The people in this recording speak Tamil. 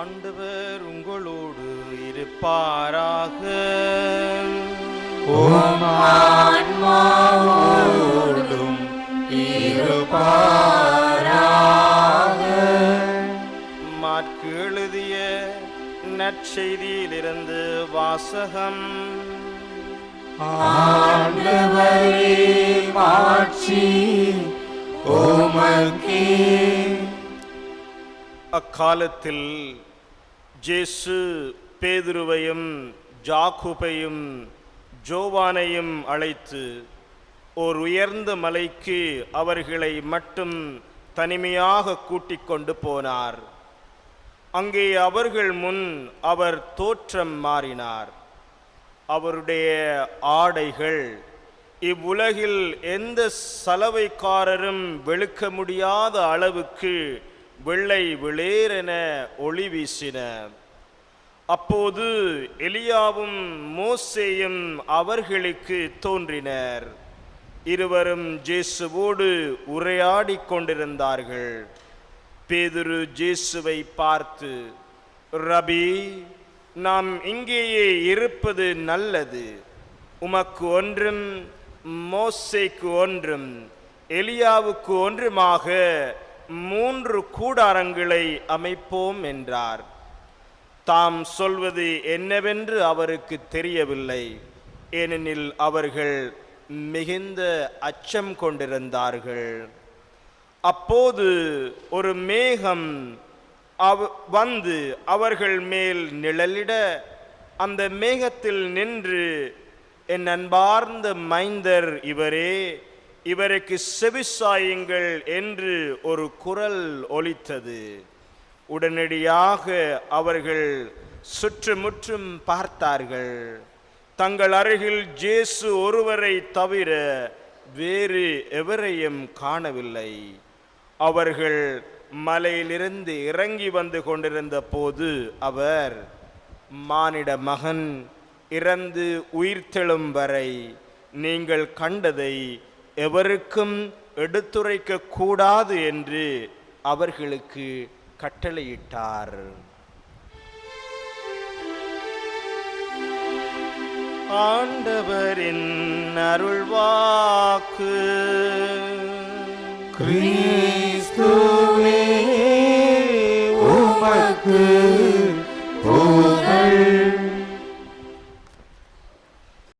ஆண்டவர் உங்களோடு இருப்பாராக. மாற்கு எழுதிய நற்செய்தியிலிருந்து வாசகம். ஆண்டவரே மாட்சி உமக்கே. அக்காலத்தில் ஜேசு பேதுருவையும் ஜாக்குபையும் ஜோவானையும் அழைத்து ஓர் உயர்ந்த மலைக்கு அவர்களை மட்டும் தனிமையாக கூட்டிக் கொண்டு போனார். அங்கே அவர்கள் முன் அவர் தோற்றம் மாறினார். அவருடைய ஆடைகள் இவ்வுலகில் எந்த சலவைக்காரரும் வெளுக்க முடியாத அளவுக்கு வெள்ளை வெளியேறென ஒளி வீசின அப்போது எலியாவும் மோசேயும் அவர்களுக்கு தோன்றினர். இருவரும் ஜேசுவோடு உரையாடிக் கொண்டிருந்தார்கள். பேதுரு ஜேசுவை பார்த்து ரபி நாம் இங்கேயே இருப்பது நல்லது. உமக்கு ஒன்றும் மோசேக்கு ஒன்றும் எலியாவுக்கு ஒன்றுமாக மூன்று கூடாரங்களை அமைப்போம் என்றார். தாம் சொல்வது என்னவென்று அவருக்கு தெரியவில்லை. ஏனெனில் அவர்கள் மிகுந்த அச்சம் கொண்டிருந்தார்கள். அப்போது ஒரு மேகம் அவ் வந்து அவர்கள் மேல் நிழலிட அந்த மேகத்தில் நின்று என் அன்பார்ந்த மைந்தர் இவரே இவருக்கு செவிசாயுங்கள் என்று ஒரு குரல் ஒலித்தது. உடனடியாக அவர்கள் சுற்றுமுற்றும் பார்த்தார்கள். தங்கள் அருகில் ஜேசு ஒருவரை தவிர வேறு எவரையும் காணவில்லை. அவர்கள் மலையிலிருந்து இறங்கி வந்து கொண்டிருந்த போது அவர் மானிட மகன் இறந்து உயிர்த்தெழும் வரை நீங்கள் கண்டதை எவருக்கும் எடுத்துரைக்க கூடாது என்று அவர்களுக்கு கட்டளையிட்டார். ஆண்டவரின் அருள்வாக்கு. கிறிஸ்துவே உமக்கு